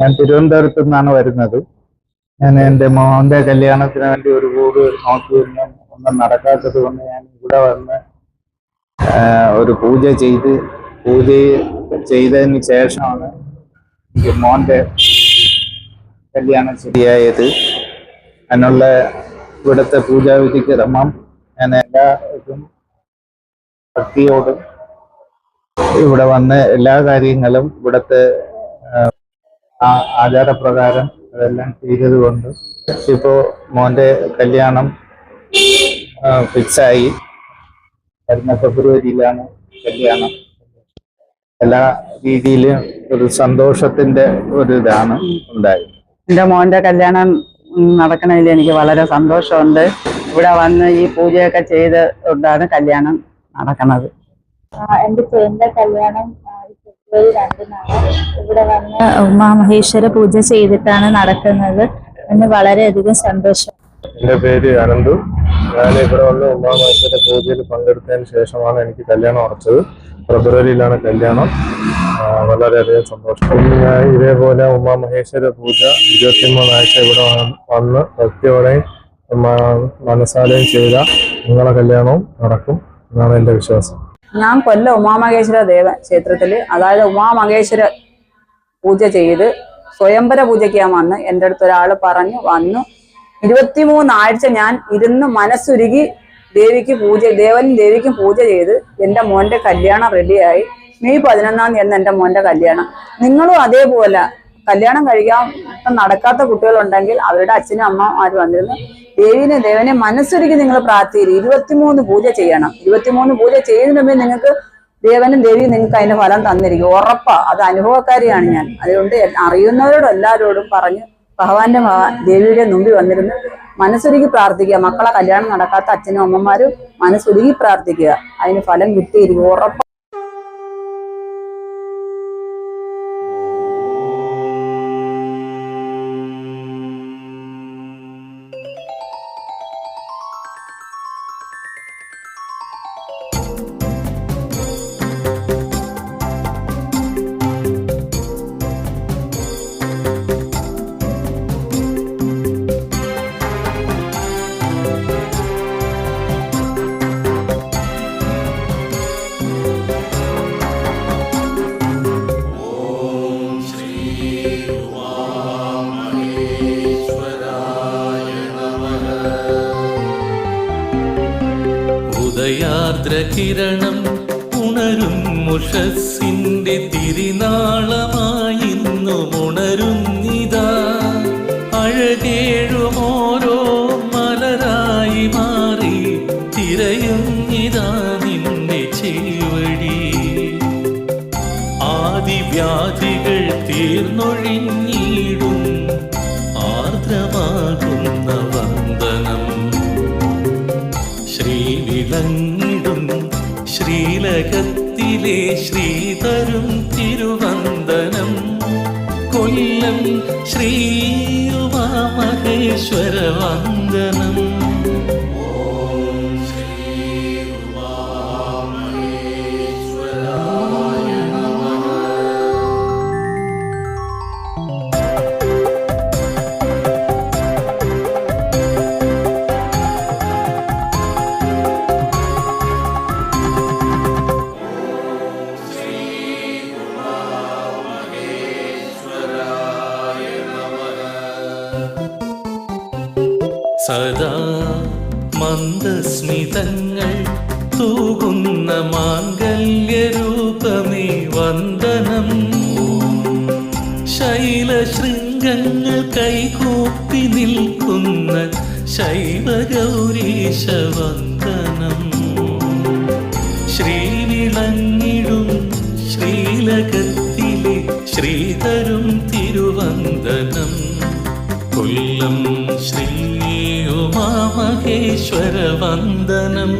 ഞാൻ തിരുവനന്തപുരത്ത് നിന്നാണ് വരുന്നത്. ഞാൻ എന്റെ മോന്റെ കല്യാണത്തിന് വേണ്ടി ഒരു കൂട് നോക്കിയിരുന്നു ഒന്നും നടക്കാത്തത് കൊണ്ട് ഞാൻ ഇവിടെ വന്ന് ഒരു പൂജ ചെയ്ത് പൂജ ചെയ്തതിന് ശേഷമാണ് എനിക്ക് മോന്റെ കല്യാണം ശരിയായത്. അതിനുള്ള ഇവിടുത്തെ പൂജാവിധി ക്രമം ഞാൻ എല്ലാ ഇതും ഭക്തിയോടും ഇവിടെ വന്ന് എല്ലാ കാര്യങ്ങളും ഇവിടുത്തെ ആ ആചാരപ്രകാരം അതെല്ലാം ചെയ്തതുകൊണ്ട് ഇപ്പോ മോന്റെ കല്യാണം ഫിക്സായി വരുന്ന ഫെബ്രുവരിയിലാണ് കല്യാണം. എല്ലാ രീതിയിലും ഒരു സന്തോഷത്തിന്റെ ഒരു ഇതാണ് ഉണ്ടായി എന്റെ മോന്റെ കല്യാണം നടക്കണതിൽ എനിക്ക് വളരെ സന്തോഷമുണ്ട്. ഇവിടെ വന്ന് ഈ പൂജയൊക്കെ ചെയ്ത് കൊണ്ടാണ് കല്യാണം നടക്കുന്നത് എന്റെ ചേട്ടന്റെ കല്യാണം ഇവിടെ വന്ന് ഉമാമഹേശ്വര പൂജ ചെയ്തിട്ടാണ് നടക്കുന്നത്. എന്ന് വളരെയധികം സന്തോഷം. എന്റെ പേര് അനന്തു. ഞാൻ ഇവിടെ വന്ന് ഉമാമഹേശ്വര പൂജയിൽ പങ്കെടുത്തതിന് ശേഷമാണ് എനിക്ക് കല്യാണം ഉറച്ചത്. ഫെബ്രുവരിയിലാണ് കല്യാണം. വളരെയധികം സന്തോഷം. ഞാൻ ഇതേപോലെ ഉമാമഹേശ്വര പൂജ ഇരുപത്തിമൂന്നാഴ്ച ഇവിടെ വന്ന് ഭക്തിയോടെയും മനസ്സാലെയും ചെയ്ത നിങ്ങളെ കല്യാണവും നടക്കും എന്നാണ് എന്റെ വിശ്വാസം. ഞാൻ കൊല്ലം ഉമാമഹേശ്വര ദേവ ക്ഷേത്രത്തിൽ അതായത് ഉമാമഹേശ്വര പൂജ ചെയ്ത് സ്വയംവര പൂജയ്ക്ക് ഞാൻ വന്ന് എന്റെ അടുത്ത് ഒരാൾ പറഞ്ഞു വന്നു. ഇരുപത്തിമൂന്നാഴ്ച ഞാൻ ഇരുന്ന് മനസ്സുരുകി ദേവിക്ക് പൂജ ദേവനും ദേവിക്കും പൂജ ചെയ്ത് എന്റെ മോന്റെ കല്യാണം റെഡിയായി മെയ് പതിനൊന്നാം തീയതി എന്റെ മോന്റെ കല്യാണം. നിങ്ങളും അതേപോലെ കല്യാണം കഴിക്കാൻ നടക്കാത്ത കുട്ടികളുണ്ടെങ്കിൽ അവരുടെ അച്ഛനും അമ്മമാരും വന്നിരുന്നു? ദേവിനെ ദേവനെ മനസ്സൊരുക്കി നിങ്ങൾ പ്രാർത്ഥിക്കുക ഇരുപത്തിമൂന്ന് പൂജ ചെയ്യണം. ഇരുപത്തിമൂന്ന് പൂജ ചെയ്യുന്നതിന് മുമ്പേ നിങ്ങൾക്ക് ദേവനും ദേവിയും നിങ്ങൾക്ക് അതിന്റെ ഫലം തന്നിരിക്കും. ഉറപ്പാ. അത് അനുഭവക്കാരിയാണ് ഞാൻ. അതുകൊണ്ട് അറിയുന്നവരോടും എല്ലാവരോടും പറഞ്ഞ് ഭഗവാന്റെ ദേവിയുടെ മുമ്പിൽ വന്നിരുന്നു മനസ്സൊരുക്കി പ്രാർത്ഥിക്കുക. മക്കളെ കല്യാണം നടക്കാത്ത അച്ഛനും അമ്മമാരും മനസ്സൊരുക്കി പ്രാർത്ഥിക്കുക. അതിന് ഫലം കിട്ടിയിരിക്കും. ഉറപ്പാ. ഉദയാർദ്രകിരണം ഉണരും മുഷസിന്റെ തിരിനാളമായിന്നു ഉണരുന്നിതാ അഴകേഴും ഓരോ മലരായി മാറി തിരയുന്നിതാ നിന്റെ ചേവടി. ആദിവ്യാധികൾ തീർന്നൊഴിഞ്ഞിടും ആർദ്രമാകുന്ന വന്ദനം. ശ്രീവിളങ്ങിടും ശ്രീലകത്തിലെ ശ്രീതരും തിരുവന്ദനം കൊല്ലം ശ്രീ മഹേശ്വര വന്ദനം. സദാ മന്ദസ്മിതങ്ങൾ തൂകുന്ന മാംഗല്യരൂപമേ വന്ദനം. ശൈലശൃംഗങ്ങൾ കൈകൂപ്പി നിൽക്കുന്ന ശൈവഗൗരീശ വന്ദനം ശ്രീവിളങ്ങിടും ശ്രീലകത്തിലെ ശ്രീതരും തിരുവന്ദനം. കൊല്ലം ശ്രീ ഉമാമഹേശ്വര വന്ദനം